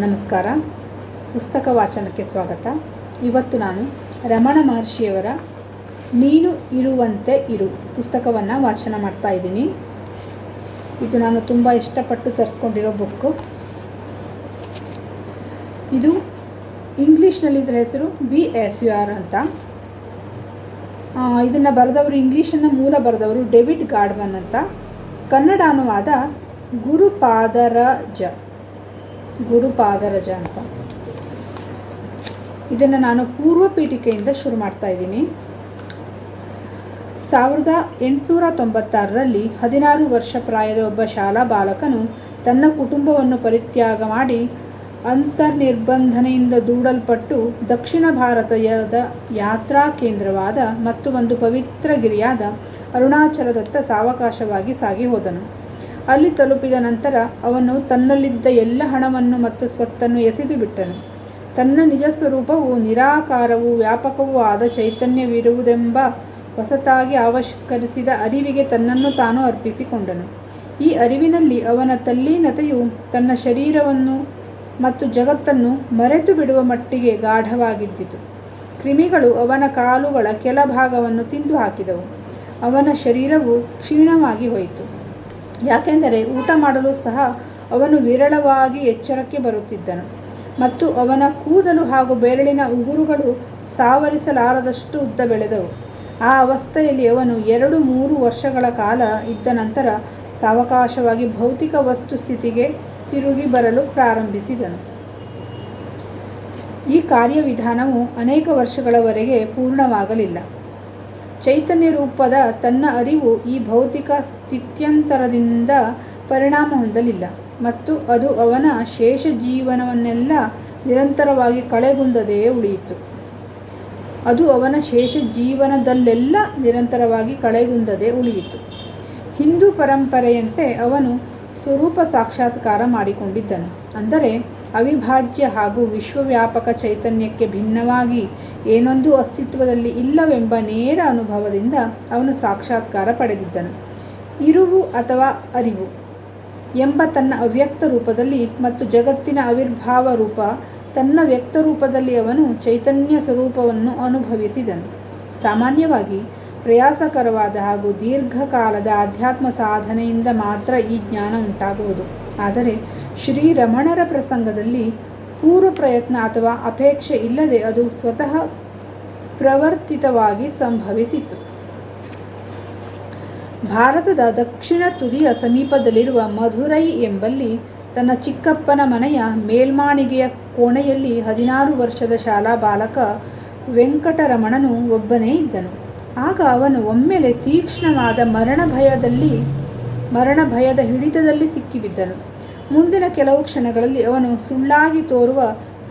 ನಮಸ್ಕಾರ. ಪುಸ್ತಕ ವಾಚನಕ್ಕೆ ಸ್ವಾಗತ. ಇವತ್ತು ನಾನು ರಮಣ ಮಹರ್ಷಿಯವರ ನೀನು ಇರುವಂತೆ ಇರು ಪುಸ್ತಕವನ್ನು ವಾಚನ ಮಾಡ್ತಾ ಇದ್ದೀನಿ. ಇದು ನಾನು ತುಂಬ ಇಷ್ಟಪಟ್ಟು ತರಿಸ್ಕೊಂಡಿರೋ ಬುಕ್ಕು. ಇದು ಇಂಗ್ಲೀಷ್ನಲ್ಲಿ ಇದರ ಹೆಸರು ಬಿ ಎಸ್ ಯು ಆರ್ ಅಂತ. ಇದನ್ನು ಬರೆದವರು ಇಂಗ್ಲೀಷನ್ನು ಮೂಲ ಬರೆದವರು ಡೇವಿಡ್ ಗಾಡ್ಮನ್ ಅಂತ. ಕನ್ನಡ ಅನುವಾದ ಗುರುಪಾದರಜ. ಗುರುಪಾದರಜ ಅಂತ. ಇದನ್ನು ನಾನು ಪೂರ್ವ ಪೀಠಿಕೆಯಿಂದ ಶುರು ಮಾಡ್ತಾ ಇದ್ದೀನಿ. ಸಾವಿರದ ಎಂಟುನೂರ ತೊಂಬತ್ತಾರರಲ್ಲಿ ಹದಿನಾರು ವರ್ಷ ಪ್ರಾಯದ ಒಬ್ಬ ಶಾಲಾ ಬಾಲಕನು ತನ್ನ ಕುಟುಂಬವನ್ನು ಪರಿತ್ಯಾಗ ಮಾಡಿ ಅಂತರ್ನಿರ್ಬಂಧನೆಯಿಂದ ದೂಡಲ್ಪಟ್ಟು ದಕ್ಷಿಣ ಭಾರತದ ಯಾತ್ರಾ ಕೇಂದ್ರವಾದ ಮತ್ತು ಒಂದು ಪವಿತ್ರ ಗಿರಿಯಾದ ಅರುಣಾಚಲದತ್ತ ಸಾವಕಾಶವಾಗಿ ಸಾಗಿ ಹೋದನು. ಅಲ್ಲಿ ತಲುಪಿದ ನಂತರ ಅವನು ತನ್ನಲ್ಲಿದ್ದ ಎಲ್ಲ ಹಣವನ್ನು ಮತ್ತು ಸ್ವತ್ತನ್ನು ಎಸೆದು ಬಿಟ್ಟನು. ತನ್ನ ನಿಜ ಸ್ವರೂಪವು ನಿರಾಕಾರವೂ ವ್ಯಾಪಕವೂ ಆದ ಚೈತನ್ಯವಿರುವುದೆಂಬ ಹೊಸತಾಗಿ ಆವಿಷ್ಕರಿಸಿದ ಅರಿವಿಗೆ ತನ್ನನ್ನು ತಾನು ಅರ್ಪಿಸಿಕೊಂಡನು. ಈ ಅರಿವಿನಲ್ಲಿ ಅವನ ತಲ್ಲೀನತೆಯು ತನ್ನ ಶರೀರವನ್ನು ಮತ್ತು ಜಗತ್ತನ್ನು ಮರೆತು ಬಿಡುವ ಮಟ್ಟಿಗೆ ಗಾಢವಾಗಿದ್ದಿತು. ಕ್ರಿಮಿಗಳು ಅವನ ಕಾಲುಗಳ ಕೆಲ ಭಾಗವನ್ನು ತಿಂದು ಹಾಕಿದವು. ಅವನ ಶರೀರವು ಕ್ಷೀಣವಾಗಿ ಹೋಯಿತು. ಯಾಕೆಂದರೆ ಊಟ ಮಾಡಲು ಸಹ ಅವನು ವಿರಳವಾಗಿ ಎಚ್ಚರಕ್ಕೆ ಬರುತ್ತಿದ್ದನು. ಮತ್ತು ಅವನ ಕೂದಲು ಹಾಗೂ ಬೆರಳಿನ ಉಗುರುಗಳು ಸಾವರಿಸಲಾರದಷ್ಟು ಉದ್ದ ಬೆಳೆದವು ಆ ಅವಸ್ಥೆಯಲ್ಲಿ ಅವನು ಎರಡು ಮೂರು ವರ್ಷಗಳ ಕಾಲ ಇದ್ದ ನಂತರ ಸಾವಕಾಶವಾಗಿ ಭೌತಿಕ ವಸ್ತು ಸ್ಥಿತಿಗೆ ತಿರುಗಿ ಬರಲು ಪ್ರಾರಂಭಿಸಿದನು. ಈ ಕಾರ್ಯವಿಧಾನವು ಅನೇಕ ವರ್ಷಗಳವರೆಗೆ ಪೂರ್ಣವಾಗಲಿಲ್ಲ. ಚೈತನ್ಯ ರೂಪದ ತನ್ನ ಅರಿವು ಈ ಭೌತಿಕ ಸ್ಥಿತ್ಯಂತರದಿಂದ ಪರಿಣಾಮ ಹೊಂದಲಿಲ್ಲ ಮತ್ತು ಅದು ಅವನ ಶೇಷ ಜೀವನವನ್ನೆಲ್ಲ ನಿರಂತರವಾಗಿ ಕಳೆಗುಂದದೆಯೇ ಉಳಿಯಿತು. ಅದು ಅವನ ಶೇಷ ಜೀವನದಲ್ಲೆಲ್ಲ ನಿರಂತರವಾಗಿ ಕಳೆಗುಂದದೆ ಉಳಿಯಿತು. ಹಿಂದೂ ಪರಂಪರೆಯಂತೆ ಅವನು ಸ್ವರೂಪ ಸಾಕ್ಷಾತ್ಕಾರ ಮಾಡಿಕೊಂಡಿದ್ದನು. ಅಂದರೆ ಅವಿಭಾಜ್ಯ ಹಾಗೂ ವಿಶ್ವವ್ಯಾಪಕ ಚೈತನ್ಯಕ್ಕೆ ಭಿನ್ನವಾಗಿ ಏನೊಂದು ಅಸ್ತಿತ್ವದಲ್ಲಿ ಇಲ್ಲವೆಂಬ ನೇರ ಅನುಭವದಿಂದ ಅವನು ಸಾಕ್ಷಾತ್ಕಾರ ಪಡೆದಿದ್ದನು. ಇರುವು ಅಥವಾ ಅರಿವು ಎಂಬ ತನ್ನ ಅವ್ಯಕ್ತ ರೂಪದಲ್ಲಿ ಮತ್ತು ಜಗತ್ತಿನ ಆವಿರ್ಭಾವ ರೂಪ ತನ್ನ ವ್ಯಕ್ತ ರೂಪದಲ್ಲಿ ಅವನು ಚೈತನ್ಯ ಸ್ವರೂಪವನ್ನು ಅನುಭವಿಸಿದನು. ಸಾಮಾನ್ಯವಾಗಿ ಪ್ರಯಾಸಕರವಾದ ಹಾಗೂ ದೀರ್ಘಕಾಲದ ಆಧ್ಯಾತ್ಮ ಸಾಧನೆಯಿಂದ ಮಾತ್ರ ಈ ಜ್ಞಾನ ಉಂಟಾಗುವುದು. ಆದರೆ ಶ್ರೀರಮಣರ ಪ್ರಸಂಗದಲ್ಲಿ ಪೂರ್ವ ಪ್ರಯತ್ನ ಅಥವಾ ಅಪೇಕ್ಷೆ ಇಲ್ಲದೆ ಅದು ಸ್ವತಃ ಪ್ರವರ್ತಿತವಾಗಿ ಸಂಭವಿಸಿತು ಭಾರತದ ದಕ್ಷಿಣ ತುದಿಯ ಸಮೀಪದಲ್ಲಿರುವ ಮಧುರೈ ಎಂಬಲ್ಲಿ ತನ್ನ ಚಿಕ್ಕಪ್ಪನ ಮನೆಯ ಮೇಲ್ಮಾಣಿಗೆಯ ಕೋಣೆಯಲ್ಲಿ ಹದಿನಾರು ವರ್ಷದ ಶಾಲಾ ಬಾಲಕ ವೆಂಕಟರಮಣನು ಒಬ್ಬನೇ ಇದ್ದನು. ಆಗ ಅವನು ಒಮ್ಮೆಲೆ ತೀಕ್ಷ್ಣವಾದ ಮರಣ ಭಯದಲ್ಲಿ ಮರಣ ಭಯದ ಹಿಡಿತದಲ್ಲಿ ಸಿಕ್ಕಿಬಿದ್ದನು. ಮುಂದಿನ ಕೆಲವು ಕ್ಷಣಗಳಲ್ಲಿ ಅವನು ಸುಳ್ಳಾಗಿ ತೋರುವ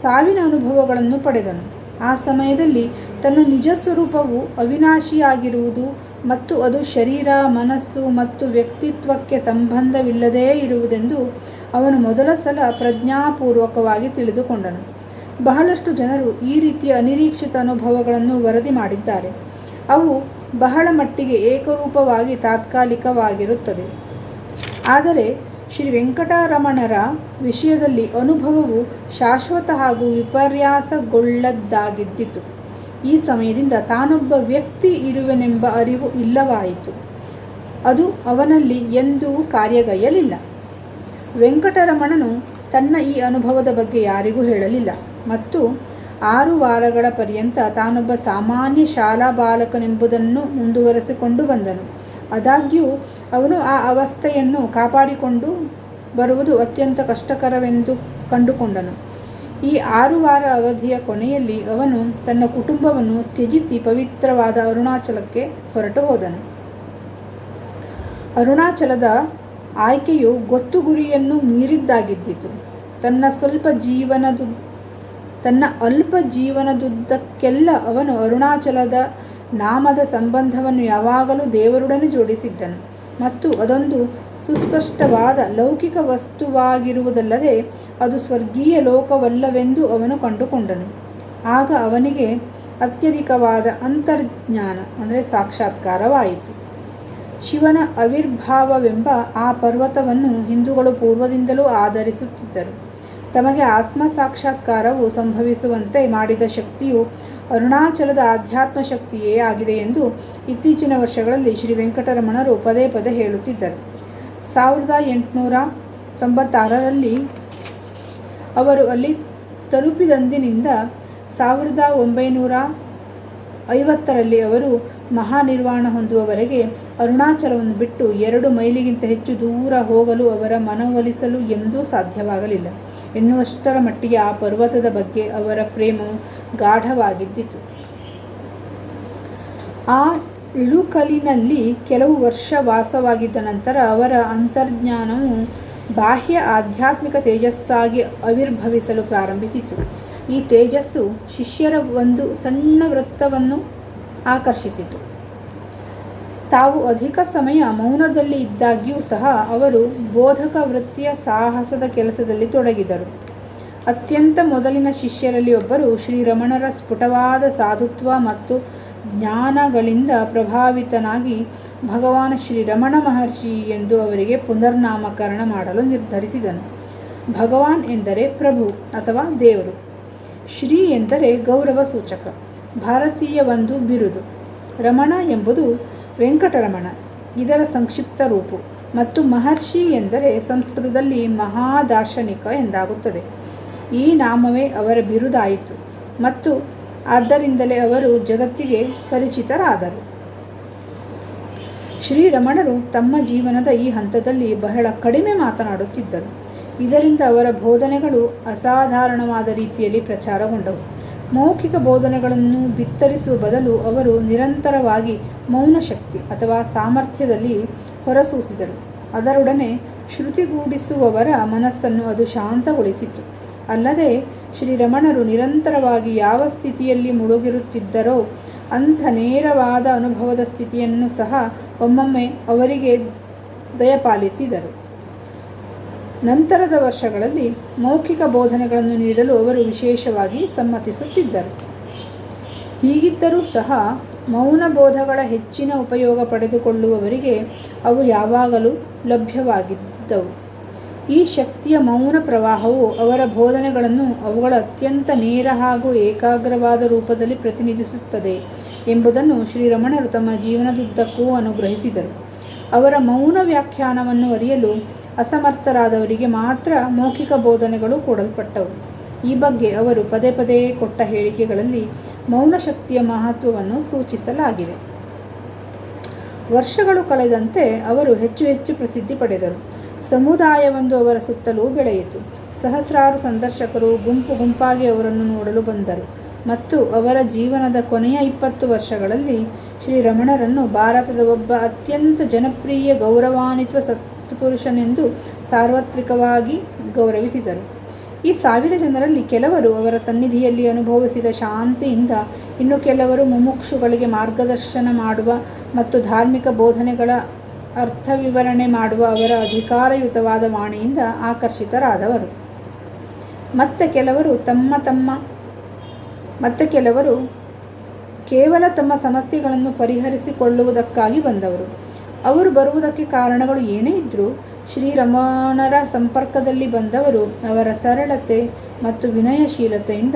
ಸಾವಿನ ಅನುಭವಗಳನ್ನು ಪಡೆದನು. ಆ ಸಮಯದಲ್ಲಿ ತನ್ನ ನಿಜ ಸ್ವರೂಪವು ಅವಿನಾಶಿಯಾಗಿರುವುದು ಮತ್ತು ಅದು ಶರೀರ, ಮನಸ್ಸು ಮತ್ತು ವ್ಯಕ್ತಿತ್ವಕ್ಕೆ ಸಂಬಂಧವಿಲ್ಲದೇ ಇರುವುದೆಂದು ಅವನು ಮೊದಲ ಸಲ ಪ್ರಜ್ಞಾಪೂರ್ವಕವಾಗಿ ತಿಳಿದುಕೊಂಡನು. ಬಹಳಷ್ಟು ಜನರು ಈ ರೀತಿಯ ಅನಿರೀಕ್ಷಿತ ಅನುಭವಗಳನ್ನು ವರದಿ ಮಾಡಿದ್ದಾರೆ. ಅವು ಬಹಳ ಮಟ್ಟಿಗೆ ಏಕರೂಪವಾಗಿ ತಾತ್ಕಾಲಿಕವಾಗಿರುತ್ತದೆ. ಆದರೆ ಶ್ರೀ ವೆಂಕಟರಮಣರ ವಿಷಯದಲ್ಲಿ ಅನುಭವವು ಶಾಶ್ವತ ಹಾಗೂ ವಿಪರ್ಯಾಸಗೊಳ್ಳದ್ದಾಗಿದ್ದಿತು. ಈ ಸಮಯದಿಂದ ತಾನೊಬ್ಬ ವ್ಯಕ್ತಿ ಇರುವೆನೆಂಬ ಅರಿವು ಇಲ್ಲವಾಯಿತು. ಅದು ಅವನಲ್ಲಿ ಎಂದೂ ಕಾರ್ಯಗೈಯಲಿಲ್ಲ. ವೆಂಕಟರಮಣನು ತನ್ನ ಈ ಅನುಭವದ ಬಗ್ಗೆ ಯಾರಿಗೂ ಹೇಳಲಿಲ್ಲ. ಮತ್ತು ಆರು ವಾರಗಳ ಪರ್ಯಂತ ತಾನೊಬ್ಬ ಸಾಮಾನ್ಯ ಶಾಲಾ ಬಾಲಕನೆಂಬುದನ್ನು ಮುಂದುವರೆಸಿಕೊಂಡು ಬಂದನು. ಆದಾಗ್ಯೂ ಅವನು ಆ ಅವಸ್ಥೆಯನ್ನು ಕಾಪಾಡಿಕೊಂಡು ಬರುವುದು ಅತ್ಯಂತ ಕಷ್ಟಕರವೆಂದು ಕಂಡುಕೊಂಡನು. ಈ ಆರು ವಾರ ಅವಧಿಯ ಕೊನೆಯಲ್ಲಿ ಅವನು ತನ್ನ ಕುಟುಂಬವನ್ನು ತ್ಯಜಿಸಿ ಪವಿತ್ರವಾದ ಅರುಣಾಚಲಕ್ಕೆ ಹೊರಟು ಹೋದನು. ಅರುಣಾಚಲದ ಆಯ್ಕೆಯು ಗೊತ್ತು ಗುರಿಯನ್ನು ಮೀರಿದ್ದಾಗಿದ್ದಿತು. ತನ್ನ ಸ್ವಲ್ಪ ಜೀವನದು ತನ್ನ ಅಲ್ಪ ಜೀವನದುದ್ದಕ್ಕೆಲ್ಲ ಅವನು ಅರುಣಾಚಲದ ನಾಮದ ಸಂಬಂಧವನ್ನು ಯಾವಾಗಲೂ ದೇವರೊಡನೆ ಜೋಡಿಸಿದ್ದನು. ಮತ್ತು ಅದೊಂದು ಸುಸ್ಪಷ್ಟವಾದ ಲೌಕಿಕ ವಸ್ತುವಾಗಿರುವುದಲ್ಲದೆ ಅದು ಸ್ವರ್ಗೀಯ ಲೋಕವಲ್ಲವೆಂದು ಅವನು ಕಂಡುಕೊಂಡನು. ಆಗ ಅವನಿಗೆ ಅತ್ಯಧಿಕವಾದ ಅಂತರ್ಜ್ಞಾನ, ಅಂದರೆ ಸಾಕ್ಷಾತ್ಕಾರವಾಯಿತು. ಶಿವನ ಅವಿರ್ಭಾವವೆಂಬ ಆ ಪರ್ವತವನ್ನು ಹಿಂದೂಗಳು ಪೂರ್ವದಿಂದಲೂ ಆಧರಿಸುತ್ತಿದ್ದರು. ತಮಗೆ ಆತ್ಮ ಸಾಕ್ಷಾತ್ಕಾರವು ಸಂಭವಿಸುವಂತೆ ಮಾಡಿದ ಶಕ್ತಿಯು ಅರುಣಾಚಲದ ಆಧ್ಯಾತ್ಮ ಶಕ್ತಿಯೇ ಆಗಿದೆ ಎಂದು ಇತ್ತೀಚಿನ ವರ್ಷಗಳಲ್ಲಿ ಶ್ರೀ ವೆಂಕಟರಮಣರು ಪದೇ ಪದೇ ಹೇಳುತ್ತಿದ್ದರು. ಸಾವಿರದ ಎಂಟುನೂರ ತೊಂಬತ್ತಾರರಲ್ಲಿ ಅವರು ಅಲ್ಲಿ ತಲುಪಿದಂದಿನಿಂದ ಸಾವಿರದ ಒಂಬೈನೂರ ಐವತ್ತರಲ್ಲಿ ಅವರು ಮಹಾನಿರ್ವಾಣ ಹೊಂದುವವರೆಗೆ ಅರುಣಾಚಲವನ್ನು ಬಿಟ್ಟು ಎರಡು ಮೈಲಿಗಿಂತ ಹೆಚ್ಚು ದೂರ ಹೋಗಲು ಅವರ ಮನವೊಲಿಸಲು ಎಂದೂ ಸಾಧ್ಯವಾಗಲಿಲ್ಲ. ಎನ್ನುವಷ್ಟರ ಮಟ್ಟಿಗೆ ಆ ಪರ್ವತದ ಬಗ್ಗೆ ಅವರ ಪ್ರೇಮವು ಗಾಢವಾಗಿದ್ದಿತು. ಆ ಇಳುಕಲಿನಲ್ಲಿ ಕೆಲವು ವರ್ಷ ವಾಸವಾಗಿದ್ದ ನಂತರ ಅವರ ಅಂತರ್ಜ್ಞಾನವು ಬಾಹ್ಯ ಆಧ್ಯಾತ್ಮಿಕ ತೇಜಸ್ಸಾಗಿ ಆವಿರ್ಭವಿಸಲು ಪ್ರಾರಂಭಿಸಿತು. ಈ ತೇಜಸ್ಸು ಶಿಷ್ಯರ ಒಂದು ಸಣ್ಣ ವೃತ್ತವನ್ನು ಆಕರ್ಷಿಸಿತು. ತಾವು ಅಧಿಕ ಸಮಯ ಮೌನದಲ್ಲಿ ಇದ್ದಾಗ್ಯೂ ಸಹ ಅವರು ಬೋಧಕ ವೃತ್ತಿಯ ಸಾಹಸದ ಕೆಲಸದಲ್ಲಿ ತೊಡಗಿದರು. ಅತ್ಯಂತ ಮೊದಲಿನ ಶಿಷ್ಯರಲ್ಲಿ ಒಬ್ಬರು ಶ್ರೀರಮಣರ ಸ್ಫುಟವಾದ ಸಾಧುತ್ವ ಮತ್ತು ಜ್ಞಾನಗಳಿಂದ ಪ್ರಭಾವಿತನಾಗಿ ಭಗವಾನ್ ಶ್ರೀರಮಣ ಮಹರ್ಷಿ ಎಂದು ಅವರಿಗೆ ಪುನರ್ನಾಮಕರಣ ಮಾಡಲು ನಿರ್ಧರಿಸಿದನು. ಭಗವಾನ್ ಎಂದರೆ ಪ್ರಭು ಅಥವಾ ದೇವರು. ಶ್ರೀ ಎಂದರೆ ಗೌರವ ಸೂಚಕ, ಭಾರತೀಯ ಒಂದು ಬಿರುದು. ರಮಣ ಎಂಬುದು ವೆಂಕಟರಮಣ. ಇದರ ಸಂಕ್ಷಿಪ್ತ ರೂಪು. ಮತ್ತು ಮಹರ್ಷಿ ಎಂದರೆ ಸಂಸ್ಕೃತದಲ್ಲಿ ಮಹಾದಾರ್ಶನಿಕ ಎಂದಾಗುತ್ತದೆ. ಈ ನಾಮವೇ ಅವರ ಬಿರುದಾಯಿತು. ಮತ್ತು ಆದ್ದರಿಂದಲೇ ಅವರು ಜಗತ್ತಿಗೆ ಪರಿಚಿತರಾದರು. ಶ್ರೀರಮಣರು ತಮ್ಮ ಜೀವನದ ಈ ಹಂತದಲ್ಲಿ ಬಹಳ ಕಡಿಮೆ ಮಾತನಾಡುತ್ತಿದ್ದರು. ಇದರಿಂದ ಅವರ ಬೋಧನೆಗಳು ಅಸಾಧಾರಣವಾದ ರೀತಿಯಲ್ಲಿ ಪ್ರಚಾರಗೊಂಡವು. ಮೌಖಿಕ ಬೋಧನೆಗಳನ್ನು ಬಿತ್ತರಿಸುವ ಬದಲು ಅವರು ನಿರಂತರವಾಗಿ ಮೌನ ಶಕ್ತಿ ಅಥವಾ ಸಾಮರ್ಥ್ಯದಲ್ಲಿ ಹೊರಸೂಸಿದರು. ಅದರೊಡನೆ ಶ್ರುತಿಗೂಡಿಸುವವರ ಮನಸ್ಸನ್ನು ಅದು ಶಾಂತಗೊಳಿಸಿತು. ಅಲ್ಲದೆ ಶ್ರೀರಮಣರು ನಿರಂತರವಾಗಿ ಯಾವ ಸ್ಥಿತಿಯಲ್ಲಿ ಮುಳುಗಿರುತ್ತಿದ್ದರೋ ಅಂಥ ನೇರವಾದ ಅನುಭವದ ಸ್ಥಿತಿಯನ್ನು ಸಹ ಒಮ್ಮೊಮ್ಮೆ ಅವರಿಗೆ ದಯಪಾಲಿಸಿದರು. ನಂತರದ ವರ್ಷಗಳಲ್ಲಿ ಮೌಖಿಕ ಬೋಧನೆಗಳನ್ನು ನೀಡಲು ಅವರು ವಿಶೇಷವಾಗಿ ಸಮ್ಮತಿಸುತ್ತಿದ್ದರು. ಹೀಗಿದ್ದರೂ ಸಹ ಮೌನ ಬೋಧಗಳ ಹೆಚ್ಚಿನ ಉಪಯೋಗ ಪಡೆದುಕೊಳ್ಳುವವರಿಗೆ ಅವು ಯಾವಾಗಲೂ ಲಭ್ಯವಾಗಿದ್ದವು. ಈ ಶಕ್ತಿಯ ಮೌನ ಪ್ರವಾಹವು ಅವರ ಬೋಧನೆಗಳನ್ನು ಅವುಗಳ ಅತ್ಯಂತ ನೇರ ಹಾಗೂ ಏಕಾಗ್ರವಾದ ರೂಪದಲ್ಲಿ ಪ್ರತಿನಿಧಿಸುತ್ತದೆ ಎಂಬುದನ್ನು ಶ್ರೀರಮಣರು ತಮ್ಮ ಜೀವನದುದ್ದಕ್ಕೂ ಅನುಗ್ರಹಿಸಿದರು. ಅವರ ಮೌನ ವ್ಯಾಖ್ಯಾನವನ್ನು ಅರಿಯಲು ಅಸಮರ್ಥರಾದವರಿಗೆ ಮಾತ್ರ ಮೌಖಿಕ ಬೋಧನೆಗಳು ಕೊಡಲ್ಪಟ್ಟವು. ಈ ಬಗ್ಗೆ ಅವರು ಪದೇ ಪದೇ ಕೊಟ್ಟ ಹೇಳಿಕೆಗಳಲ್ಲಿ ಮೌನ ಶಕ್ತಿಯ ಮಹತ್ವವನ್ನು ಸೂಚಿಸಲಾಗಿದೆ. ವರ್ಷಗಳು ಕಳೆದಂತೆ ಅವರು ಹೆಚ್ಚು ಹೆಚ್ಚು ಪ್ರಸಿದ್ಧಿ ಪಡೆದರು. ಸಮುದಾಯವೊಂದು ಅವರ ಸುತ್ತಲೂ ಬೆಳೆಯಿತು. ಸಹಸ್ರಾರು ಸಂದರ್ಶಕರು ಗುಂಪು ಗುಂಪಾಗಿ ಅವರನ್ನು ನೋಡಲು ಬಂದರು. ಮತ್ತು ಅವರ ಜೀವನದ ಕೊನೆಯ ಇಪ್ಪತ್ತು ವರ್ಷಗಳಲ್ಲಿ ಶ್ರೀರಮಣರನ್ನು ಭಾರತದ ಒಬ್ಬ ಅತ್ಯಂತ ಜನಪ್ರಿಯ ಗೌರವಾನ್ವಿತ ಸತ್ಪುರುಷನೆಂದು ಸಾರ್ವತ್ರಿಕವಾಗಿ ಗೌರವಿಸಿದರು. ಈ ಸಾವಿರ ಜನರಲ್ಲಿ ಕೆಲವರು ಅವರ ಸನ್ನಿಧಿಯಲ್ಲಿ ಅನುಭವಿಸಿದ ಶಾಂತಿಯಿಂದ ಇನ್ನು ಕೆಲವರು ಮುಮುಕ್ಷುಗಳಿಗೆ ಮಾರ್ಗದರ್ಶನ ಮಾಡುವ ಮತ್ತು ಧಾರ್ಮಿಕ ಬೋಧನೆಗಳ ಅರ್ಥ ವಿವರಣೆ ಮಾಡುವ ಅವರ ಅಧಿಕಾರಯುತವಾದ ವಾಣಿಯಿಂದ ಆಕರ್ಷಿತರಾದವರು. ಮತ್ತೆ ಕೆಲವರು ತಮ್ಮ ತಮ್ಮ, ಮತ್ತೆ ಕೆಲವರು ಕೇವಲ ತಮ್ಮ ಸಮಸ್ಯೆಗಳನ್ನು ಪರಿಹರಿಸಿಕೊಳ್ಳುವುದಕ್ಕಾಗಿ ಬಂದವರು. ಅವರು ಬರುವುದಕ್ಕೆ ಕಾರಣಗಳು ಏನೇ ಇದ್ದರೂ ಶ್ರೀರಮಣರ ಸಂಪರ್ಕದಲ್ಲಿ ಬಂದವರು ಅವರ ಸರಳತೆ ಮತ್ತು ವಿನಯಶೀಲತೆಯಿಂದ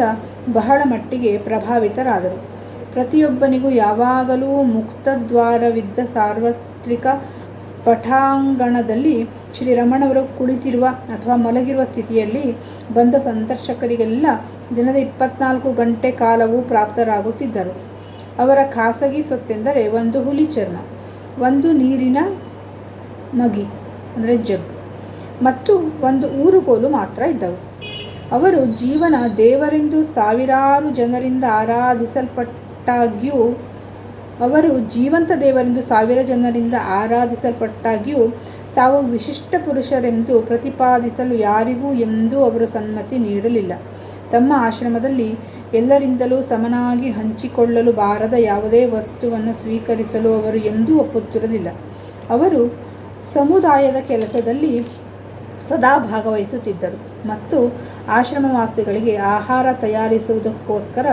ಬಹಳ ಮಟ್ಟಿಗೆ ಪ್ರಭಾವಿತರಾದರು. ಪ್ರತಿಯೊಬ್ಬನಿಗೂ ಯಾವಾಗಲೂ ಮುಕ್ತದ್ವಾರವಿದ್ದ ಸಾರ್ವತ್ರಿಕ ಪಠಾಂಗಣದಲ್ಲಿ ಶ್ರೀರಮಣವರು ಕುಳಿತಿರುವ ಅಥವಾ ಮಲಗಿರುವ ಸ್ಥಿತಿಯಲ್ಲಿ ಬಂದ ಸಂದರ್ಶಕರಿಗೆಲ್ಲ ದಿನದ ಇಪ್ಪತ್ನಾಲ್ಕು ಗಂಟೆ ಕಾಲವೂ ಪ್ರಾಪ್ತರಾಗುತ್ತಿದ್ದರು. ಅವರ ಖಾಸಗಿ ಸ್ವತ್ತೆಂದರೆ ಒಂದು ಹುಲಿ ಚರ್ಮ. ಒಂದು ನೀರಿನ ಮಗಿ, ಅಂದರೆ ಜಗ್. ಮತ್ತು ಒಂದು ಊರುಗೋಲು ಮಾತ್ರ ಇದ್ದವು. ಅವರು ಜೀವನ ದೇವರೆಂದು ಸಾವಿರಾರು ಜನರಿಂದ ಆರಾಧಿಸಲ್ಪಟ್ಟಾಗ್ಯೂ, ಅವರು ಜೀವಂತ ದೇವರೆಂದು ಸಾವಿರ ಜನರಿಂದ ಆರಾಧಿಸಲ್ಪಟ್ಟಾಗ್ಯೂ, ತಾವು ವಿಶಿಷ್ಟ ಪುರುಷರೆಂದು ಪ್ರತಿಪಾದಿಸಲು ಯಾರಿಗೂ ಎಂದೂ ಅವರು ಸಮ್ಮತಿ ನೀಡಲಿಲ್ಲ. ತಮ್ಮ ಆಶ್ರಮದಲ್ಲಿ ಎಲ್ಲರಿಂದಲೂ ಸಮನಾಗಿ ಹಂಚಿಕೊಳ್ಳಲು ಬಾರದ ಯಾವುದೇ ವಸ್ತುವನ್ನು ಸ್ವೀಕರಿಸಲು ಅವರು ಎಂದೂ ಒಪ್ಪುತ್ತಿರಲಿಲ್ಲ. ಅವರು ಸಮುದಾಯದ ಕೆಲಸದಲ್ಲಿ ಸದಾ ಭಾಗವಹಿಸುತ್ತಿದ್ದರು ಮತ್ತು ಆಶ್ರಮವಾಸಿಗಳಿಗೆ ಆಹಾರ ತಯಾರಿಸುವುದಕ್ಕೋಸ್ಕರ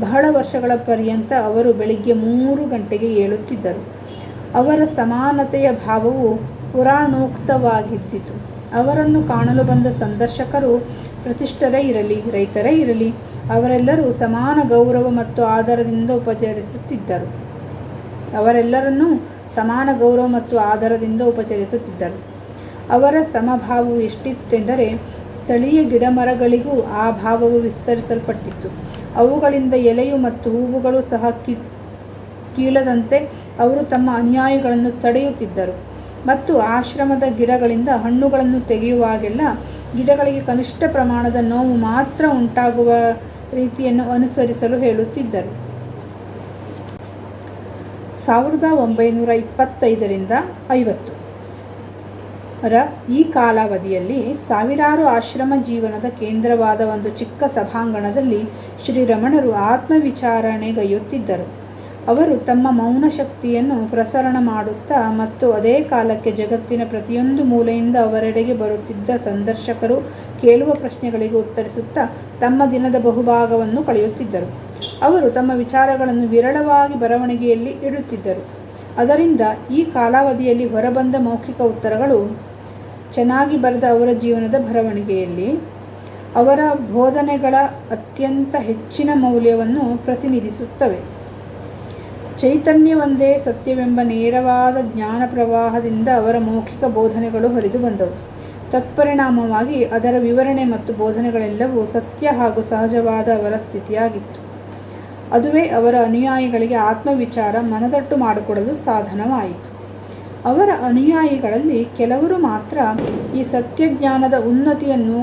ಬಹಳ ವರ್ಷಗಳ ಪರ್ಯಂತ ಅವರು ಬೆಳಿಗ್ಗೆ ಮೂರು ಗಂಟೆಗೆ ಏಳುತ್ತಿದ್ದರು. ಅವರ ಸಮಾನತೆಯ ಭಾವವು ಪುರಾಣೋಕ್ತವಾಗಿದ್ದಿತು. ಅವರನ್ನು ಕಾಣಲು ಬಂದ ಸಂದರ್ಶಕರು ಪ್ರತಿಷ್ಠರೇ ಇರಲಿ, ರೈತರೇ ಇರಲಿ, ಅವರೆಲ್ಲರೂ ಸಮಾನ ಗೌರವ ಮತ್ತು ಆದರದಿಂದ ಉಪಚರಿಸುತ್ತಿದ್ದರು. ಅವರೆಲ್ಲರನ್ನೂ ಸಮಾನ ಗೌರವ ಮತ್ತು ಆದರದಿಂದ ಉಪಚರಿಸುತ್ತಿದ್ದರು. ಅವರ ಸಮಭಾವವು ಎಷ್ಟಿತ್ತೆಂದರೆ, ಸ್ಥಳೀಯ ಗಿಡಮರಗಳಿಗೂ ಆ ಭಾವವು ವಿಸ್ತರಿಸಲ್ಪಟ್ಟಿತ್ತು. ಅವುಗಳಿಂದ ಎಲೆಯು ಮತ್ತು ಹೂವುಗಳು ಸಹ ಕಿ, ಕೀಳದಂತೆ ಅವರು ತಮ್ಮ ಅನ್ಯಾಯಗಳನ್ನು ತಡೆಯುತ್ತಿದ್ದರು. ಮತ್ತು ಆಶ್ರಮದ ಗಿಡಗಳಿಂದ ಹಣ್ಣುಗಳನ್ನು ತೆಗೆಯುವಾಗೆಲ್ಲ ಗಿಡಗಳಿಗೆ ಕನಿಷ್ಠ ಪ್ರಮಾಣದ ನೋವು ಮಾತ್ರ ಉಂಟಾಗುವ ರೀತಿಯನ್ನು ಅನುಸರಿಸಲು ಹೇಳುತ್ತಿದ್ದರು. ಸಾವಿರದ ಒಂಬೈನೂರ ಇಪ್ಪತ್ತೈದರಿಂದ ಐವತ್ತು ರ ಈ ಕಾಲಾವಧಿಯಲ್ಲಿ ಸಾವಿರಾರು ಆಶ್ರಮ ಜೀವನದ ಕೇಂದ್ರವಾದ ಒಂದು ಚಿಕ್ಕ ಸಭಾಂಗಣದಲ್ಲಿ ಶ್ರೀರಮಣರು ಆತ್ಮವಿಚಾರಣೆಗೈಯುತ್ತಿದ್ದರು ಅವರು ತಮ್ಮ ಮೌನ ಶಕ್ತಿಯನ್ನು ಪ್ರಸರಣ ಮಾಡುತ್ತಾ ಮತ್ತು ಅದೇ ಕಾಲಕ್ಕೆ ಜಗತ್ತಿನ ಪ್ರತಿಯೊಂದು ಮೂಲೆಯಿಂದ ಅವರೆಡೆಗೆ ಬರುತ್ತಿದ್ದ ಸಂದರ್ಶಕರು ಕೇಳುವ ಪ್ರಶ್ನೆಗಳಿಗೆ ಉತ್ತರಿಸುತ್ತಾ ತಮ್ಮ ದಿನದ ಬಹುಭಾಗವನ್ನು ಕಳೆಯುತ್ತಿದ್ದರು. ಅವರು ತಮ್ಮ ವಿಚಾರಗಳನ್ನು ವಿರಳವಾಗಿ ಬರವಣಿಗೆಯಲ್ಲಿ ಇಡುತ್ತಿದ್ದರು. ಅದರಿಂದ ಈ ಕಾಲಾವಧಿಯಲ್ಲಿ ಹೊರಬಂದ ಮೌಖಿಕ ಉತ್ತರಗಳು, ಚೆನ್ನಾಗಿ ಬರೆದ ಅವರ ಜೀವನದ ಬರವಣಿಗೆಯಲ್ಲಿ, ಅವರ ಬೋಧನೆಗಳ ಅತ್ಯಂತ ಹೆಚ್ಚಿನ ಮೌಲ್ಯವನ್ನು ಪ್ರತಿನಿಧಿಸುತ್ತವೆ. ಚೈತನ್ಯವೊಂದೇ ಸತ್ಯವೆಂಬ ನೇರವಾದ ಜ್ಞಾನ ಪ್ರವಾಹದಿಂದ ಅವರ ಮೌಖಿಕ ಬೋಧನೆಗಳು ಹರಿದು ಬಂದವು. ತತ್ಪರಿಣಾಮವಾಗಿ ಅದರ ವಿವರಣೆ ಮತ್ತು ಬೋಧನೆಗಳೆಲ್ಲವೂ ಸತ್ಯ ಹಾಗೂ ಸಹಜವಾದ ಅವರ ಸ್ಥಿತಿಯಾಗಿತ್ತು. ಅದುವೇ ಅವರ ಅನುಯಾಯಿಗಳಿಗೆ ಆತ್ಮವಿಚಾರ ಮನದಟ್ಟು ಮಾಡಿಕೊಡಲು ಸಾಧನವಾಯಿತು. ಅವರ ಅನುಯಾಯಿಗಳಲ್ಲಿ ಕೆಲವರು ಮಾತ್ರ ಈ ಸತ್ಯಜ್ಞಾನದ ಉನ್ನತಿಯನ್ನು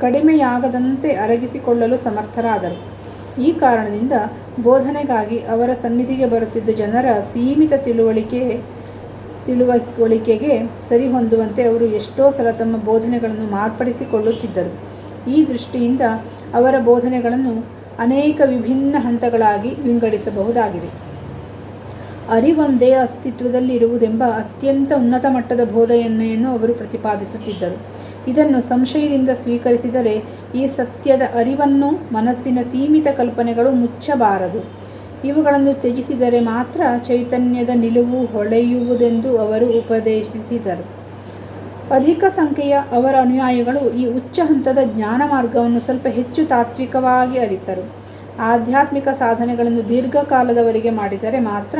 ಕಡಿಮೆಯಾಗದಂತೆ ಅರಗಿಸಿಕೊಳ್ಳಲು ಸಮರ್ಥರಾದರು. ಈ ಕಾರಣದಿಂದ ಬೋಧನೆಗಾಗಿ ಅವರ ಸನ್ನಿಧಿಗೆ ಬರುತ್ತಿದ್ದ ಜನರ ಸೀಮಿತ ತಿಳುವಳಿಕೆ, ತಿಳುವಳಿಕೆಗೆ ಸರಿಹೊಂದುವಂತೆ ಅವರು ಎಷ್ಟೋ ಸಲ ತಮ್ಮ ಬೋಧನೆಗಳನ್ನು ಮಾರ್ಪಡಿಸಿಕೊಳ್ಳುತ್ತಿದ್ದರು. ಈ ದೃಷ್ಟಿಯಿಂದ ಅವರ ಬೋಧನೆಗಳನ್ನು ಅನೇಕ ವಿಭಿನ್ನ ಹಂತಗಳಾಗಿ ವಿಂಗಡಿಸಬಹುದಾಗಿದೆ. ಅರಿವೊಂದೇ ಅಸ್ತಿತ್ವದಲ್ಲಿರುವುದೆಂಬ ಅತ್ಯಂತ ಉನ್ನತ ಮಟ್ಟದ ಬೋಧನೆಯನ್ನು ಅವರು ಪ್ರತಿಪಾದಿಸುತ್ತಿದ್ದರು. ಇದನ್ನು ಸಂಶಯದಿಂದ ಸ್ವೀಕರಿಸಿದರೆ ಈ ಸತ್ಯದ ಅರಿವನ್ನು ಮನಸ್ಸಿನ ಸೀಮಿತ ಕಲ್ಪನೆಗಳು ಮುಚ್ಚಬಾರದು. ಇವುಗಳನ್ನು ತ್ಯಜಿಸಿದರೆ ಮಾತ್ರ ಚೈತನ್ಯದ ನಿಲುವು ಹೊಳೆಯುವುದೆಂದು ಅವರು ಉಪದೇಶಿಸಿದರು. ಅಧಿಕ ಸಂಖ್ಯೆಯ ಅವರ ಅನುಯಾಯಿಗಳು ಈ ಉಚ್ಚ ಹಂತದ ಜ್ಞಾನ ಮಾರ್ಗವನ್ನು ಸ್ವಲ್ಪ ಹೆಚ್ಚು ತಾತ್ವಿಕವಾಗಿ ಅರಿತರು. ಆಧ್ಯಾತ್ಮಿಕ ಸಾಧನೆಗಳನ್ನು ದೀರ್ಘಕಾಲದವರೆಗೆ ಮಾಡಿದರೆ ಮಾತ್ರ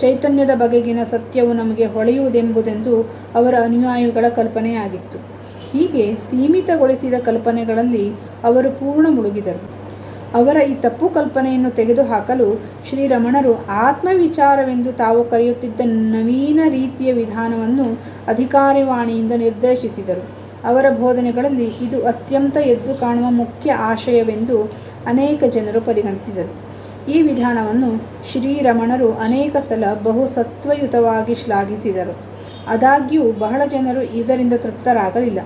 ಚೈತನ್ಯದ ಬಗೆಗಿನ ಸತ್ಯವು ನಮಗೆ ಹೊಳೆಯುವುದೆಂಬುದೆಂದು ಅವರ ಅನುಯಾಯಿಗಳ ಕಲ್ಪನೆಯಾಗಿತ್ತು. ಹೀಗೆ ಸೀಮಿತಗೊಳಿಸಿದ ಕಲ್ಪನೆಗಳಲ್ಲಿ ಅವರು ಪೂರ್ಣ ಮುಳುಗಿದರು. ಅವರ ಈ ತಪ್ಪು ಕಲ್ಪನೆಯನ್ನು ತೆಗೆದುಹಾಕಲು ಶ್ರೀರಮಣರು ಆತ್ಮವಿಚಾರವೆಂದು ತಾವು ಕರೆಯುತ್ತಿದ್ದ ನವೀನ ರೀತಿಯ ವಿಧಾನವನ್ನು ಅಧಿಕಾರಿವಾಣಿಯಿಂದ ನಿರ್ದೇಶಿಸಿದರು. ಅವರ ಬೋಧನೆಗಳಲ್ಲಿ ಇದು ಅತ್ಯಂತ ಎದ್ದು ಕಾಣುವ ಮುಖ್ಯ ಆಶಯವೆಂದು ಅನೇಕ ಜನರು ಪರಿಗಣಿಸಿದರು. ಈ ವಿಧಾನವನ್ನು ಶ್ರೀರಮಣರು ಅನೇಕ ಸಲ ಬಹು ಸತ್ವಯುತವಾಗಿ ಶ್ಲಾಘಿಸಿದರು. ಆದಾಗ್ಯೂ ಬಹಳ ಜನರು ಇದರಿಂದ ತೃಪ್ತರಾಗಲಿಲ್ಲ.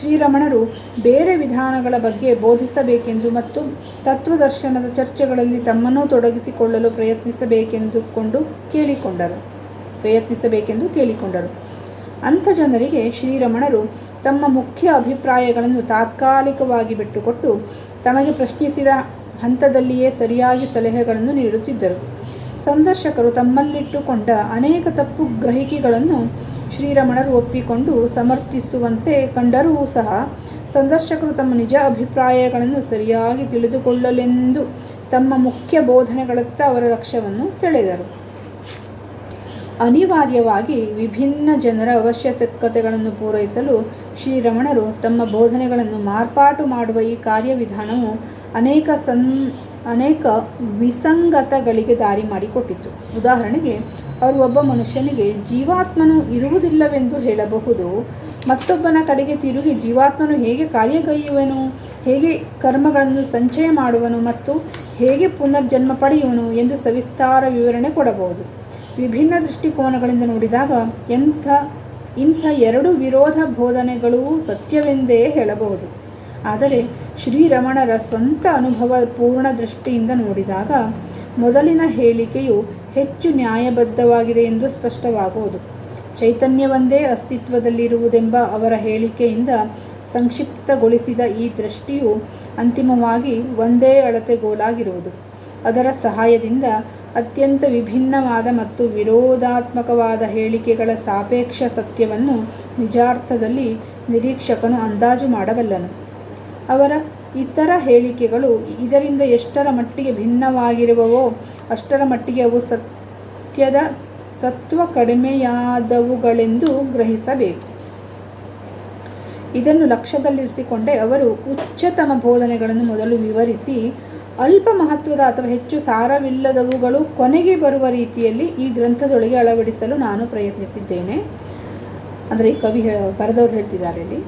ಶ್ರೀರಮಣರು ಬೇರೆ ವಿಧಾನಗಳ ಬಗ್ಗೆ ಬೋಧಿಸಬೇಕೆಂದು ಮತ್ತು ತತ್ವದರ್ಶನದ ಚರ್ಚೆಗಳಲ್ಲಿ ತಮ್ಮನ್ನು ತೊಡಗಿಸಿಕೊಳ್ಳಲು ಪ್ರಯತ್ನಿಸಬೇಕೆಂದುಕೊಂಡು ಕೇಳಿಕೊಂಡರು. ಪ್ರಯತ್ನಿಸಬೇಕೆಂದು ಕೇಳಿಕೊಂಡರು. ಅಂಥ ಜನರಿಗೆ ಶ್ರೀರಮಣರು ತಮ್ಮ ಮುಖ್ಯ ಅಭಿಪ್ರಾಯಗಳನ್ನು ತಾತ್ಕಾಲಿಕವಾಗಿ ಬಿಟ್ಟುಕೊಟ್ಟು ತಮಗೆ ಪ್ರಶ್ನಿಸಿದ ಹಂತದಲ್ಲಿಯೇ ಸರಿಯಾಗಿ ಸಲಹೆಗಳನ್ನು ನೀಡುತ್ತಿದ್ದರು. ಸಂದರ್ಶಕರು ತಮ್ಮಲ್ಲಿಟ್ಟುಕೊಂಡ ಅನೇಕ ತಪ್ಪು ಗ್ರಹಿಕೆಗಳನ್ನು ಶ್ರೀರಮಣರು ಒಪ್ಪಿಕೊಂಡು ಸಮರ್ಥಿಸುವಂತೆ ಕಂಡರೂ ಸಹ ಸಂದರ್ಶಕರು ತಮ್ಮ ನಿಜ ಅಭಿಪ್ರಾಯಗಳನ್ನು ಸರಿಯಾಗಿ ತಿಳಿದುಕೊಳ್ಳಲೆಂದು ತಮ್ಮ ಮುಖ್ಯ ಬೋಧನೆಗಳತ್ತ ಅವರ ಲಕ್ಷ್ಯವನ್ನು ಸೆಳೆದರು. ಅನಿವಾರ್ಯವಾಗಿ ವಿಭಿನ್ನ ಜನರ ಅವಶ್ಯಕತೆಗಳನ್ನು ಪೂರೈಸಲು ಶ್ರೀರಮಣರು ತಮ್ಮ ಬೋಧನೆಗಳನ್ನು ಮಾರ್ಪಾಟು ಮಾಡುವ ಈ ಕಾರ್ಯವಿಧಾನವು ಅನೇಕ ಸನ್ ಅನೇಕ ವಿಸಂಗತಗಳಿಗೆ ದಾರಿ ಮಾಡಿಕೊಟ್ಟಿತು. ಉದಾಹರಣೆಗೆ, ಅವರು ಒಬ್ಬ ಮನುಷ್ಯನಿಗೆ, ಜೀವಾತ್ಮನು ಇರುವುದಿಲ್ಲವೆಂದು ಹೇಳಬಹುದು. ಮತ್ತೊಬ್ಬನ ಕಡೆಗೆ ತಿರುಗಿ, ಜೀವಾತ್ಮನು ಹೇಗೆ ಕಾರ್ಯಗೈಯುವನು? ಹೇಗೆ ಕರ್ಮಗಳನ್ನು ಸಂಚಯ ಮಾಡುವನು ಮತ್ತು ಹೇಗೆ ಪುನರ್ಜನ್ಮ ಪಡೆಯುವನು? ಎಂದು ಸವಿಸ್ತಾರ ವಿವರಣೆ ಕೊಡಬಹುದು. ವಿಭಿನ್ನ ದೃಷ್ಟಿಕೋನಗಳಿಂದ ನೋಡಿದಾಗ, ಎಂಥ ಇಂಥ ಎರಡು ವಿರೋಧ ಬೋಧನೆಗಳೂ ಸತ್ಯವೆಂದೇ ಹೇಳಬಹುದು. ಆದರೆ ಶ್ರೀರಮಣರ ಸ್ವಂತ ಅನುಭವ ಪೂರ್ಣ ದೃಷ್ಟಿಯಿಂದ ನೋಡಿದಾಗ ಮೊದಲಿನ ಹೇಳಿಕೆಯು ಹೆಚ್ಚು ನ್ಯಾಯಬದ್ಧವಾಗಿದೆ ಎಂದು ಸ್ಪಷ್ಟವಾಗುವುದು. ಚೈತನ್ಯವೊಂದೇ ಅಸ್ತಿತ್ವದಲ್ಲಿರುವುದೆಂಬ ಅವರ ಹೇಳಿಕೆಯಿಂದ ಸಂಕ್ಷಿಪ್ತಗೊಳಿಸಿದ ಈ ದೃಷ್ಟಿಯು ಅಂತಿಮವಾಗಿ ಒಂದೇ ಅಳತೆಗೋಲಾಗಿರುವುದು. ಅದರ ಸಹಾಯದಿಂದ ಅತ್ಯಂತ ವಿಭಿನ್ನವಾದ ಮತ್ತು ವಿರೋಧಾತ್ಮಕವಾದ ಹೇಳಿಕೆಗಳ ಸಾಪೇಕ್ಷ ಸತ್ಯವನ್ನು ನಿಜಾರ್ಥದಲ್ಲಿ ನಿರೀಕ್ಷಕನು ಅಂದಾಜು ಮಾಡಬಲ್ಲನು. ಅವರ ಇತರ ಹೇಳಿಕೆಗಳು ಇದರಿಂದ ಎಷ್ಟರ ಮಟ್ಟಿಗೆ ಭಿನ್ನವಾಗಿರುವವೋ ಅಷ್ಟರ ಮಟ್ಟಿಗೆ ಅವು ಸತ್ಯದ ಸತ್ವ ಕಡಿಮೆಯಾದವುಗಳೆಂದು ಗ್ರಹಿಸಬೇಕು. ಇದನ್ನು ಲಕ್ಷ್ಯದಲ್ಲಿರಿಸಿಕೊಂಡೇ ಅವರು ಉಚ್ಚತಮ ಬೋಧನೆಗಳನ್ನು ಮೊದಲು ವಿವರಿಸಿ ಅಲ್ಪ ಮಹತ್ವದ ಅಥವಾ ಹೆಚ್ಚು ಸಾರವಿಲ್ಲದವುಗಳು ಕೊನೆಗೆ ಬರುವ ರೀತಿಯಲ್ಲಿ ಈ ಗ್ರಂಥದೊಳಗೆ ಅಳವಡಿಸಲು ನಾನು ಪ್ರಯತ್ನಿಸಿದ್ದೇನೆ. ಅಂದರೆ ಈ ಕವಿ ಬರೆದವರು ಹೇಳ್ತಿದ್ದಾರೆ ಇಲ್ಲಿ.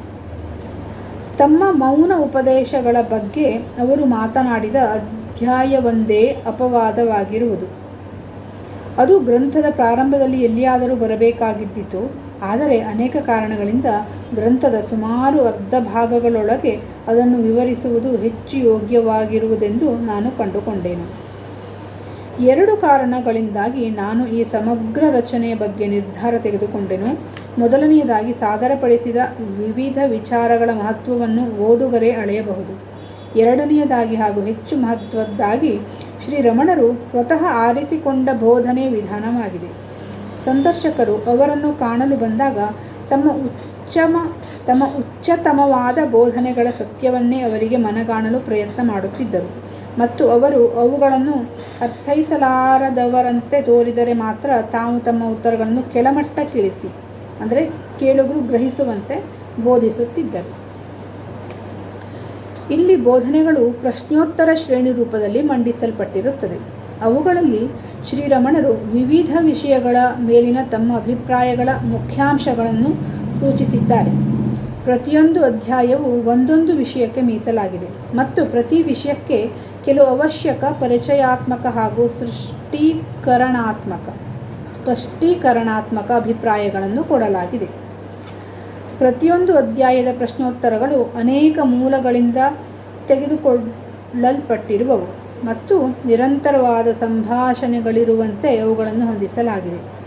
ತಮ್ಮ ಮೌನ ಉಪದೇಶಗಳ ಬಗ್ಗೆ ಅವರು ಮಾತನಾಡಿದ ಅಧ್ಯಾಯವೊಂದೇ ಅಪವಾದವಾಗಿರುವುದು. ಅದು ಗ್ರಂಥದ ಪ್ರಾರಂಭದಲ್ಲಿ ಎಲ್ಲಿಯಾದರೂ ಬರಬೇಕಾಗಿದ್ದಿತು. ಆದರೆ ಅನೇಕ ಕಾರಣಗಳಿಂದ ಗ್ರಂಥದ ಸುಮಾರು ಅರ್ಧ ಭಾಗಗಳೊಳಗೆ ಅದನ್ನು ವಿವರಿಸುವುದು ಹೆಚ್ಚು ಯೋಗ್ಯವಾಗಿರುವುದೆಂದು ನಾನು ಕಂಡುಕೊಂಡೆನು. ಎರಡು ಕಾರಣಗಳಿಂದಾಗಿ ನಾನು ಈ ಸಮಗ್ರ ರಚನೆಯ ಬಗ್ಗೆ ನಿರ್ಧಾರ ತೆಗೆದುಕೊಂಡೆನು. ಮೊದಲನೆಯದಾಗಿ ಸಾದರಪಡಿಸಿದ ವಿವಿಧ ವಿಚಾರಗಳ ಮಹತ್ವವನ್ನು ಓದುಗರೇ ಅಳೆಯಬಹುದು. ಎರಡನೆಯದಾಗಿ ಹಾಗೂ ಹೆಚ್ಚು ಮಹತ್ವದ್ದಾಗಿ ಶ್ರೀರಮಣರು ಸ್ವತಃ ಆರಿಸಿಕೊಂಡ ಬೋಧನೆ ವಿಧಾನವಾಗಿದೆ. ಸಂದರ್ಶಕರು ಅವರನ್ನು ಕಾಣಲು ಬಂದಾಗ ತಮ್ಮ ಉಚ್ಚಮ ತಮ್ಮ ಉಚ್ಚತಮವಾದ ಬೋಧನೆಗಳ ಸತ್ಯವನ್ನೇ ಅವರಿಗೆ ಮನಗಾಣಲು ಪ್ರಯತ್ನ ಮಾಡುತ್ತಿದ್ದರು. ಮತ್ತು ಅವರು ಅವುಗಳನ್ನು ಅರ್ಥೈಸಲಾರದವರಂತೆ ತೋರಿದರೆ ಮಾತ್ರ ತಾವು ತಮ್ಮ ಉತ್ತರಗಳನ್ನು ಕೆಳಮಟ್ಟಕ್ಕಿಳಿಸಿ, ಅಂದರೆ ಕೇಳುಗರು ಗ್ರಹಿಸುವಂತೆ ಬೋಧಿಸುತ್ತಿದ್ದರು. ಇಲ್ಲಿ ಬೋಧನೆಗಳು ಪ್ರಶ್ನೋತ್ತರ ಶ್ರೇಣಿ ರೂಪದಲ್ಲಿ ಮಂಡಿಸಲ್ಪಟ್ಟಿರುತ್ತದೆ. ಅವುಗಳಲ್ಲಿ ಶ್ರೀರಮಣರು ವಿವಿಧ ವಿಷಯಗಳ ಮೇಲಿನ ತಮ್ಮ ಅಭಿಪ್ರಾಯಗಳ ಮುಖ್ಯಾಂಶಗಳನ್ನು ಸೂಚಿಸಿದ್ದಾರೆ. ಪ್ರತಿಯೊಂದು ಅಧ್ಯಾಯವು ಒಂದೊಂದು ವಿಷಯಕ್ಕೆ ಮೀಸಲಾಗಿದೆ ಮತ್ತು ಪ್ರತಿ ವಿಷಯಕ್ಕೆ ಕೆಲವು ಅವಶ್ಯಕ, ಪರಿಚಯಾತ್ಮಕ ಹಾಗೂ ಸೃಷ್ಟೀಕರಣಾತ್ಮಕ ಸ್ಪಷ್ಟೀಕರಣಾತ್ಮಕ ಅಭಿಪ್ರಾಯಗಳನ್ನು ಕೊಡಲಾಗಿದೆ. ಪ್ರತಿಯೊಂದು ಅಧ್ಯಾಯದ ಪ್ರಶ್ನೋತ್ತರಗಳು ಅನೇಕ ಮೂಲಗಳಿಂದ ತೆಗೆದುಕೊಳ್ಳಲ್ಪಟ್ಟಿರುವವು ಮತ್ತು ನಿರಂತರವಾದ ಸಂಭಾಷಣೆಗಳಿರುವಂತೆ ಅವುಗಳನ್ನು ಹೊಂದಿಸಲಾಗಿದೆ.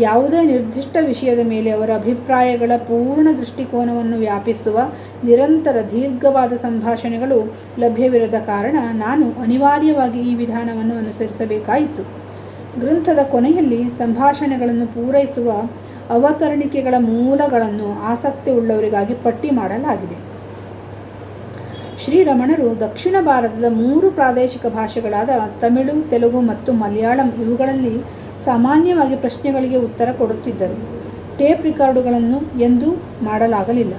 ಯಾವುದೇ ನಿರ್ದಿಷ್ಟ ವಿಷಯದ ಮೇಲೆ ಅವರ ಅಭಿಪ್ರಾಯಗಳ ಪೂರ್ಣ ದೃಷ್ಟಿಕೋನವನ್ನು ವ್ಯಾಪಿಸುವ ನಿರಂತರ ದೀರ್ಘವಾದ ಸಂಭಾಷಣೆಗಳು ಲಭ್ಯವಿರದ ಕಾರಣ ನಾನು ಅನಿವಾರ್ಯವಾಗಿ ಈ ವಿಧಾನವನ್ನು ಅನುಸರಿಸಬೇಕಾಯಿತು. ಗ್ರಂಥದ ಕೊನೆಯಲ್ಲಿ ಸಂಭಾಷಣೆಗಳನ್ನು ಪೂರೈಸುವ ಅವತರಣಿಕೆಗಳ ಮೂಲಗಳನ್ನು ಆಸಕ್ತಿ ಉಳ್ಳವರಿಗಾಗಿ ಪಟ್ಟಿ ಮಾಡಲಾಗಿದೆ. ಶ್ರೀರಮಣರು ದಕ್ಷಿಣ ಭಾರತದ ಮೂರು ಪ್ರಾದೇಶಿಕ ಭಾಷೆಗಳಾದ ತಮಿಳು, ತೆಲುಗು ಮತ್ತು ಮಲಯಾಳಂ ಇವುಗಳಲ್ಲಿ ಸಾಮಾನ್ಯವಾಗಿ ಪ್ರಶ್ನೆಗಳಿಗೆ ಉತ್ತರ ಕೊಡುತ್ತಿದ್ದರು. ಟೇಪ್ ರಿಕಾರ್ಡುಗಳನ್ನು ಎಂದೂ ಮಾಡಲಾಗಲಿಲ್ಲ.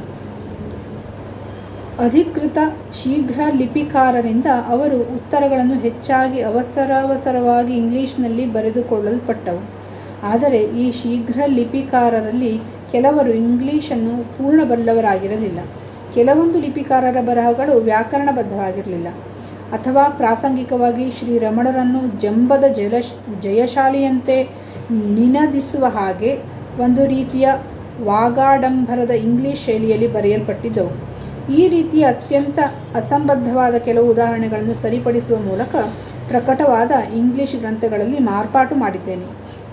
ಅಧಿಕೃತ ಶೀಘ್ರ ಲಿಪಿಕಾರರಿಂದ ಅವರು ಉತ್ತರಗಳನ್ನು ಹೆಚ್ಚಾಗಿ ಅವಸರವಸರವಾಗಿ ಇಂಗ್ಲಿಷ್ನಲ್ಲಿ ಬರೆದುಕೊಳ್ಳಲ್ಪಟ್ಟವು. ಆದರೆ ಈ ಶೀಘ್ರ ಲಿಪಿಕಾರರಲ್ಲಿ ಕೆಲವರು ಇಂಗ್ಲಿಷನ್ನು ಪೂರ್ಣ ಬಲ್ಲವರಾಗಿರಲಿಲ್ಲ ಕೆಲವೊಂದು ಲಿಪಿಕಾರರ ಬರಹಗಳು ವ್ಯಾಕರಣಬದ್ಧವಾಗಿರಲಿಲ್ಲ. ಅಥವಾ ಪ್ರಾಸಂಗಿಕವಾಗಿ ಶ್ರೀ ರಮಣರನ್ನು ಜಂಬದ ಜಯಶಾಲಿಯಂತೆ ನಿನದಿಸುವ ಹಾಗೆ ಒಂದು ರೀತಿಯ ವಾಗಾಡಂಬರದ ಇಂಗ್ಲಿಷ್ ಶೈಲಿಯಲ್ಲಿ ಬರೆಯಲ್ಪಟ್ಟಿದ್ದವು. ಈ ರೀತಿಯ ಅತ್ಯಂತ ಅಸಂಬದ್ಧವಾದ ಕೆಲವು ಉದಾಹರಣೆಗಳನ್ನು ಸರಿಪಡಿಸುವ ಮೂಲಕ ಪ್ರಕಟವಾದ ಇಂಗ್ಲಿಷ್ ಗ್ರಂಥಗಳಲ್ಲಿ ಮಾರ್ಪಾಟು ಮಾಡಿದ್ದೇನೆ.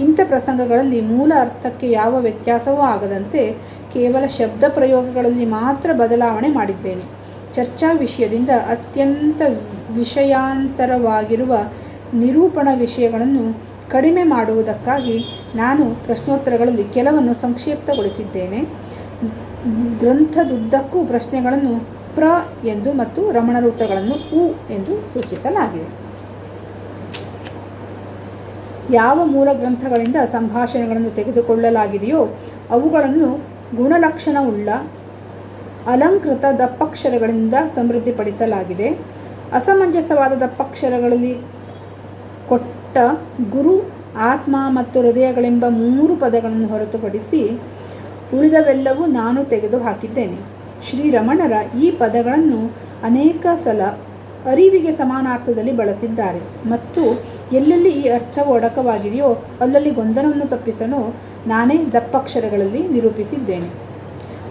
ಇಂಥ ಪ್ರಸಂಗಗಳಲ್ಲಿ ಮೂಲ ಅರ್ಥಕ್ಕೆ ಯಾವ ವ್ಯತ್ಯಾಸವೂ ಆಗದಂತೆ ಕೇವಲ ಶಬ್ದ ಪ್ರಯೋಗಗಳಲ್ಲಿ ಮಾತ್ರ ಬದಲಾವಣೆ ಮಾಡಿದ್ದೇನೆ. ಚರ್ಚಾ ವಿಷಯದಿಂದ ಅತ್ಯಂತ ವಿಷಯಾಂತರವಾಗಿರುವ ನಿರೂಪಣ ವಿಷಯಗಳನ್ನು ಕಡಿಮೆ ಮಾಡುವುದಕ್ಕಾಗಿ ನಾನು ಪ್ರಶ್ನೋತ್ತರಗಳಲ್ಲಿ ಕೆಲವನ್ನು ಸಂಕ್ಷಿಪ್ತಗೊಳಿಸಿದ್ದೇನೆ. ಗ್ರಂಥದುದ್ದಕ್ಕೂ ಪ್ರಶ್ನೆಗಳನ್ನು ಪ್ರ ಎಂದು ಮತ್ತು ರಮಣರ ಉತ್ತರಗಳನ್ನು ಉ ಎಂದು ಸೂಚಿಸಲಾಗಿದೆ. ಯಾವ ಮೂಲ ಗ್ರಂಥಗಳಿಂದ ಸಂಭಾಷಣೆಗಳನ್ನು ತೆಗೆದುಕೊಳ್ಳಲಾಗಿದೆಯೋ ಅವುಗಳನ್ನು ಗುಣಲಕ್ಷಣವುಳ್ಳ ಅಲಂಕೃತ ದಪ್ಪಕ್ಷರಗಳಿಂದ ಸಮೃದ್ಧಿಪಡಿಸಲಾಗಿದೆ. ಅಸಮಂಜಸವಾದ ದಪ್ಪಕ್ಷರಗಳಲ್ಲಿ ಕೊಟ್ಟ ಗುರು, ಆತ್ಮ ಮತ್ತು ಹೃದಯಗಳೆಂಬ ಮೂರು ಪದಗಳನ್ನು ಹೊರತುಪಡಿಸಿ ಉಳಿದವೆಲ್ಲವೂ ನಾನು ತೆಗೆದು ಹಾಕಿದ್ದೇನೆ ಶ್ರೀರಮಣರ ಈ ಪದಗಳನ್ನು ಅನೇಕ ಸಲ ಅರಿವಿಗೆ ಸಮಾನಾರ್ಥದಲ್ಲಿ ಬಳಸಿದ್ದಾರೆ. ಮತ್ತು ಎಲ್ಲೆಲ್ಲಿ ಈ ಅರ್ಥವು ಒಡಕವಾಗಿದೆಯೋ ಅಲ್ಲಲ್ಲಿ ಗೊಂದಲವನ್ನು ತಪ್ಪಿಸಲು ನಾನೇ ದಪ್ಪಕ್ಷರಗಳಲ್ಲಿ ನಿರೂಪಿಸಿದ್ದೇನೆ.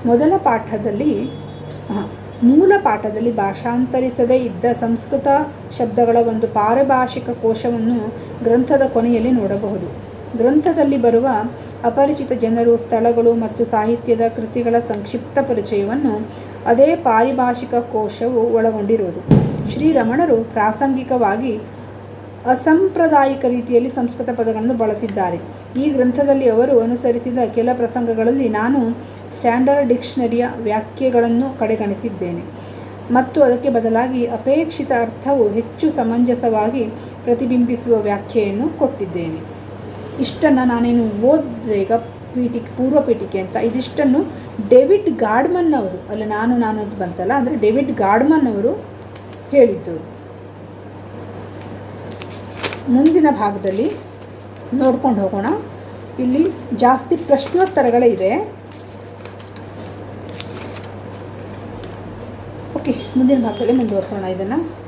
ಮೊದಲ ಪಾಠದಲ್ಲಿ ಮೂಲ ಪಾಠದಲ್ಲಿ ಭಾಷಾಂತರಿಸದೇ ಇದ್ದ ಸಂಸ್ಕೃತ ಶಬ್ದಗಳ ಒಂದು ಪಾರಭಾಷಿಕ ಕೋಶವನ್ನು ಗ್ರಂಥದ ಕೊನೆಯಲ್ಲಿ ನೋಡಬಹುದು. ಗ್ರಂಥದಲ್ಲಿ ಬರುವ ಅಪರಿಚಿತ ಜನರು, ಸ್ಥಳಗಳು ಮತ್ತು ಸಾಹಿತ್ಯದ ಕೃತಿಗಳ ಸಂಕ್ಷಿಪ್ತ ಪರಿಚಯವನ್ನು ಅದೇ ಪಾರಿಭಾಷಿಕ ಕೋಶವು ಒಳಗೊಂಡಿರುವುದು. ಶ್ರೀರಮಣರು ಪ್ರಾಸಂಗಿಕವಾಗಿ ಅಸಾಂಪ್ರದಾಯಿಕ ರೀತಿಯಲ್ಲಿ ಸಂಸ್ಕೃತ ಪದಗಳನ್ನು ಬಳಸಿದ್ದಾರೆ. ಈ ಗ್ರಂಥದಲ್ಲಿ ಅವರು ಅನುಸರಿಸಿದ ಕೆಲ ಪ್ರಸಂಗಗಳಲ್ಲಿ ನಾನು ಸ್ಟ್ಯಾಂಡರ್ಡ್ ಡಿಕ್ಷನರಿಯ ವ್ಯಾಖ್ಯೆಗಳನ್ನು ಕಡೆಗಣಿಸಿದ್ದೇನೆ. ಮತ್ತು ಅದಕ್ಕೆ ಬದಲಾಗಿ ಅಪೇಕ್ಷಿತ ಅರ್ಥವು ಹೆಚ್ಚು ಸಮಂಜಸವಾಗಿ ಪ್ರತಿಬಿಂಬಿಸುವ ವ್ಯಾಖ್ಯೆಯನ್ನು ಕೊಟ್ಟಿದ್ದೇನೆ. ಇಷ್ಟನ್ನು ನಾನೇನು ಓದಿದೆ ಈಗ ಪೀಠಿಕೆ, ಪೂರ್ವ ಪೀಠಿಕೆ ಅಂತ. ಇದಿಷ್ಟನ್ನು ಡೇವಿಡ್ ಗಾಡ್ಮನ್ ಅವರು, ಅಲ್ಲ ನಾನು ನಾನು ಅಂತ ಬಂತಲ್ಲ, ಅಂದರೆ ಡೇವಿಡ್ ಗಾಡ್ಮನ್ ಅವರು ಹೇಳಿದ್ದು. ಮುಂದಿನ ಭಾಗದಲ್ಲಿ ನೋಡ್ಕೊಂಡು ಹೋಗೋಣ. ಇಲ್ಲಿ ಜಾಸ್ತಿ ಪ್ರಶ್ನೋತ್ತರಗಳೇ ಇದೆ. ಓಕೆ ಮುಂದಿನ ಭಾಗದಲ್ಲಿ ಮುಂದುವರಿಸೋಣ ಇದನ್ನು.